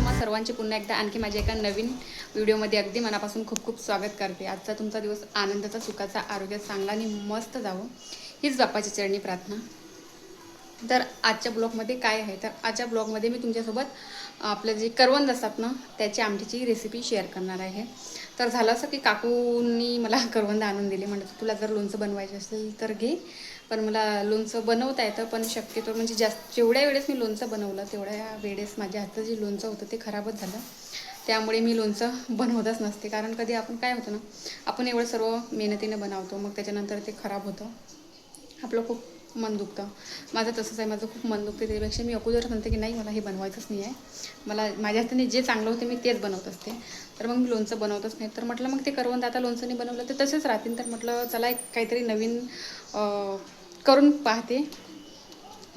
तुम्हा सर्वांचे पुन्हा एकदा आणखी माझ्या एका नवीन व्हिडिओमध्ये अगदी मनापासून खूप खूप स्वागत करते. आजचा तुमचा दिवस आनंदाचा सुखाचा आरोग्य चांगला आणि मस्त जावं हीच बाप्पाची चरणी प्रार्थना. तर आजच्या ब्लॉगमध्ये काय आहे? तर आजच्या ब्लॉगमध्ये मी तुमच्यासोबत आपलं जे करवंद असतात ना त्याची आमटीची रेसिपी शेअर करणार आहे. तर झालं असं की काकूंनी मला करवंद आणून दिले. म्हणतात तुला जर लोणचं बनवायचं असेल तर घे. पण मला लोणचं बनवता येतं पण शक्यतो म्हणजे जास्त जेवढ्या वेळेस मी लोणचं बनवलं तेवढ्या वेळेस माझ्या हातचं जे लोणचं होतं ते खराबच झालं. त्यामुळे मी लोणचं बनवतच नसते. कारण कधी आपण काय होतं ना आपण एवढं सर्व मेहनतीनं बनवतो मग त्याच्यानंतर ते खराब होतं. आपलं खूप मन दुखतं. माझं तसंच आहे. माझं खूप मन दुखते. त्यापेक्षा मी अगोदर म्हणते की नाही मला हे बनवायचंच नाही आहे. मला माझ्या हाताने जे चांगलं होते मी तेच बनवत असते. तर मग मी लोणचं बनवतच नाही. तर म्हटलं मग ते करवंद आता लोणचं नाही बनवलं तर तसेच राहतील. तर म्हटलं चला एक काहीतरी नवीन करून पाहते.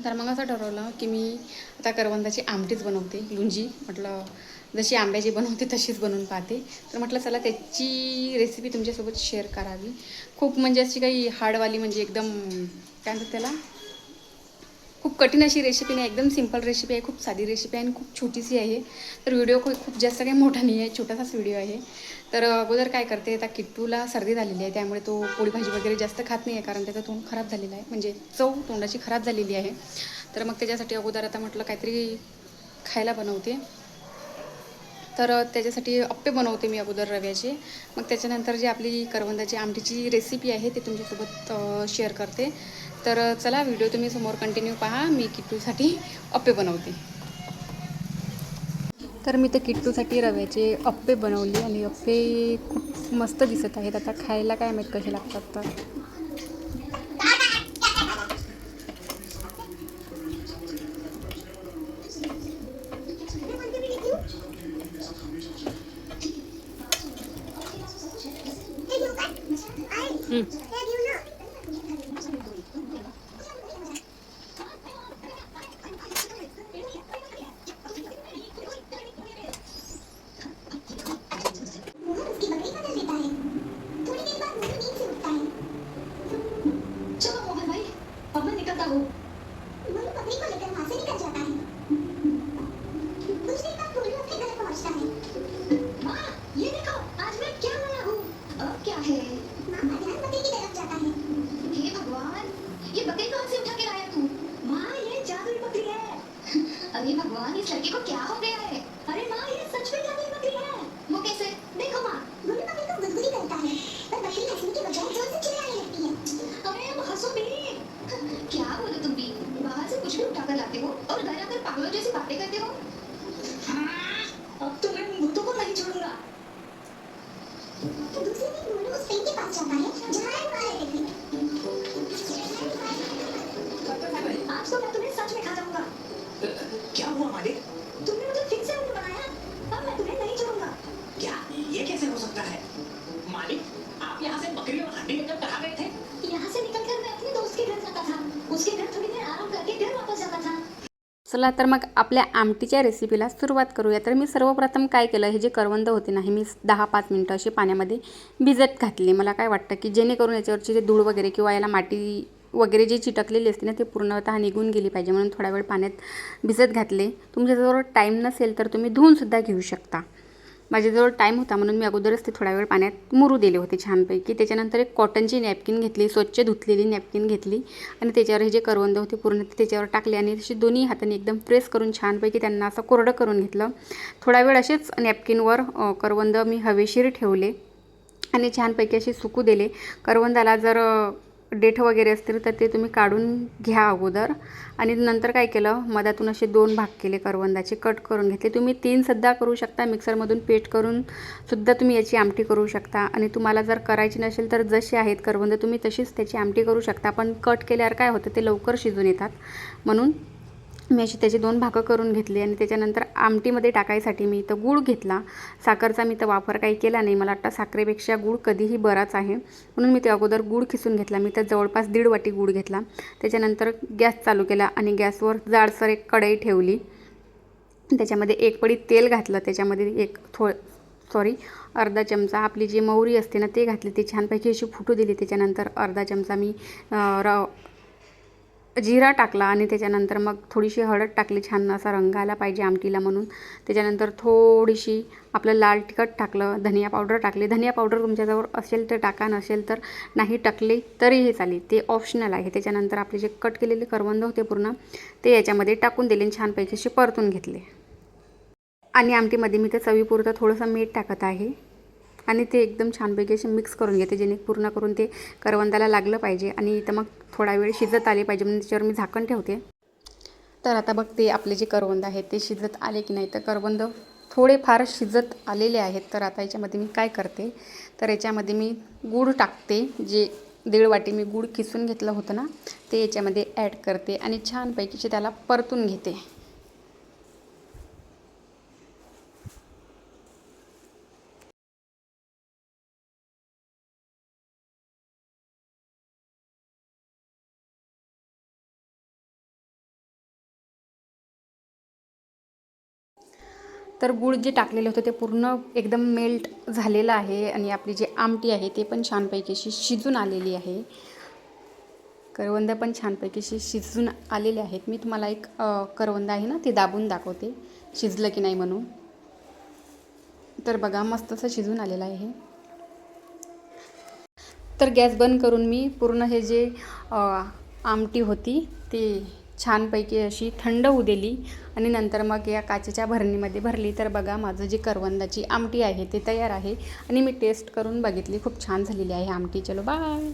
तर मग असं ठरवलं की मी आता करवंदाची आमटीच बनवते. लुंजी म्हटलं जशी आंब्याची बनवते तशीच बनवून पाहते. तर म्हटलं चला त्याची रेसिपी तुमच्यासोबत शेअर करावी. खूप म्हणजे अशी काही हार्डवाली म्हणजे एकदम काय म्हणतात त्याला? खूप कठीण अशी रेसिपी नाही एकदम सिंपल रेसिपी आहे खूप साधी रेसिपी आहे आणि खूप छोटीशी आहे. तर व्हिडिओ खूप खूप जास्त काही मोठा नाही आहे छोटासाच व्हिडिओ आहे. तर अगोदर काय करते आता किट्टूला सर्दी झालेली आहे त्यामुळे तो पोळी भाजी वगैरे जास्त खात नाही आहे कारण त्याचं तोंड खराब झालेलं आहे. म्हणजे चव तोंडाची खराब झालेली आहे. तर मग त्याच्यासाठी अगोदर आता म्हटलं काहीतरी खायला बनवते. तर त्याच्यासाठी अप्पे बनवते मी अगोदर रव्याचे. मग त्याच्यानंतर जी आपली करवंदाची आमटीची रेसिपी आहे ते तुमच्यासोबत शेअर करते. तर चला व्हिडिओ तुम्ही समोर कंटिन्यू पहा. मी किट्टूसाठी अप्पे बनवते. तर मी ते किट्टूसाठी रव्याचे अप्पे बनवले आणि अप्पे खूप मस्त दिसत आहेत. आता खायला काय माहीत कसे लागतात तर. हं. अरे भगवान इस लड़के को क्या हो गया है? अरे माँ ये सच में जादुई बकरी है? वो कैसे? देखो माँ बकरी को गुदगुदी करता है पर बकरी हंसने के बजाय ज़ोर से चिल्लाने लगती है। अरे अब हंसो भी। क्या बोलो तुम भी? बाहर से कुछ भी उठा कर लाते हो और घर आकर पागलों जैसी बातें करते हो? अब तो मैं भूतों को नहीं छोड़ूँगा। दूसरे दिन उस पेड़ के पास जाता है जहाँ वो आ रहे थे हुआ मालिक तुमने मुझे फिर से उल्लू बनाया अब मैं तुम्हें नहीं छोड़ूंगा क्या ये कैसे हो सकता है मालिक आप यहाँ से बकरी और हड्डी लेकर कहाँ गए थे यहाँ से निकलकर मैं अपने दोस्त के घर जाता था उसके घर थोड़ी देर आराम करके फिर वापस जाता था चला तर मग आपल्या आमटीच्या रेसिपीला सुरुवात करूया. तर मी सर्वप्रथम काय केलं हे जे करवंद होते ना हे मी दहा पाच मिनटं असे पाण्यामध्ये भिजत घातले. मला काय वाटतं की जेणेकरून याच्यावरची जे धूळ वगैरे किंवा याला माती वगैरे जे चिटकलेली असते ना ते पूर्णतः निघून गेली पाहिजे. म्हणून थोडा वेळ पाण्यात भिजत घातले. तुमच्याजवळ टाईम नसेल तर तुम्ही धुवूनसुद्धा घेऊ शकता. माझ्याजवळ टाईम होता म्हणून मी अगोदरच ते थोडा वेळ पाण्यात मुरू दिले होते छानपैकी. त्याच्यानंतर एक कॉटनची नॅपकिन घेतली स्वच्छ धुतलेली नॅपकिन घेतली. आणि त्याच्यावर हे जे करवंद होते पूर्ण त्याच्यावर टाकले आणि तशी दोन्ही हाताने एकदम प्रेस करून छानपैकी त्यांना असं कोरडं करून घेतलं. थोडा वेळ असेच नॅपकिनवर करवंद मी हवेशीर ठेवले. आणि छानपैकी असे सुकू दिले. करवंदाला जर डेठ वगैरे असतील तर ते तुम्ही काढून घ्या अगोदर. आणि नंतर काय केलं मधातून असे दोन भाग केले करवंदाचे. कट करून घेतले. तुम्ही तीनसुद्धा करू शकता. मिक्सरमधून पेस्ट करून सुद्धा तुम्ही याची आमटी करू शकता. आणि तुम्हाला जर करायची नसेल तर जसे आहेत करवंद तुम्ही तशीच त्याची आमटी करू शकता. पण कट केल्यावर काय होतं ते लवकर शिजून येतात. म्हणून मी अशी त्याचे दोन भाकं करून घेतले आणि त्याच्यानंतर आमटीमध्ये टाकायसाठी मी इथं गूळ घेतला. साखरचा मी तर वापर काही केला नाही. मला वाटतं साखरेपेक्षा गूळ कधीही बराच आहे. म्हणून मी ते अगोदर गूळ खिसून घेतला. मी तर जवळपास दीड वाटी गूळ घेतला. त्याच्यानंतर गॅस चालू केला आणि गॅसवर जाडसर एक कढई ठेवली. त्याच्यामध्ये एक पडी तेल घातलं. त्याच्यामध्ये एक थो सॉरी अर्धा चमचा आपली जी मोहरी असते ना ते घातली. ती छानपैकी अशी फुटू दिली. त्याच्यानंतर अर्धा चमचा मी र जिरा टाकला आणि त्याच्यानंतर मग थोडीशी हळद टाकली छान असा रंग आला पाहिजे आमटीला म्हणून. त्याच्यानंतर थोडीशी आपलं लाल तिखट टाकलं धनिया पावडर टाकली. धनिया पावडर तुमच्याजवळ असेल तर टाका नसेल तर नाही टाकले तरीही चालेल. ते ऑप्शनल आहे. त्याच्यानंतर आपले जे कट केलेले करवंद होते पूर्ण ते याच्यामध्ये टाकून दिले आणि छानपैकी असे परतून घेतले. आणि आमटीमध्ये मी ते चवीपुरतं थोडंसं मीठ टाकत आहे. आणि ते एकदम छानपैकी असे मिक्स करून घेते जेणे पूर्ण करून ते करवंदाला लागलं पाहिजे. आणि इथं मग थोडा वेळ शिजत आले पाहिजे म्हणून त्याच्यावर मी झाकण ठेवते. तर आता बघते आपले जे करवंद आहेत ते शिजत आले की नाही? तर करवंद थोडेफार शिजत आलेले आहेत. तर आता याच्यामध्ये मी काय करते? तर याच्यामध्ये मी गूळ टाकते जे दीड वाटी मी गूळ किसून घेतलं होतं ना ते याच्यामध्ये ॲड करते आणि छानपैकीचे त्याला परतून घेते. तर गूळ जे टाकलेलं होतं ते पूर्ण एकदम मेल्ट झालेलं आहे आणि आपली जी आमटी आहे ते पण छानपैकी अशी शिजून आलेली आहे. करवंद पण छानपैकी अशी शिजून आलेले आहेत. मी तुम्हाला एक करवंदा करवंद आहे ना ते दाबून दाखवते. शिजलं की नाही म्हणून. तर बघा मस्त असं शिजून आलेलं आहे. तर गॅस बंद करून मी पूर्ण हे जे आमटी होती ते छानपैकी अशी थंड होऊ दिली आणि नंतर मग या काचेच्या भरणीमध्ये भरली. तर बघा माझं जी करवंदाची आमटी आहे ते तयार आहे आणि मी टेस्ट करून बघितली. खूप छान झालेली आहे आमटी. चलो बाय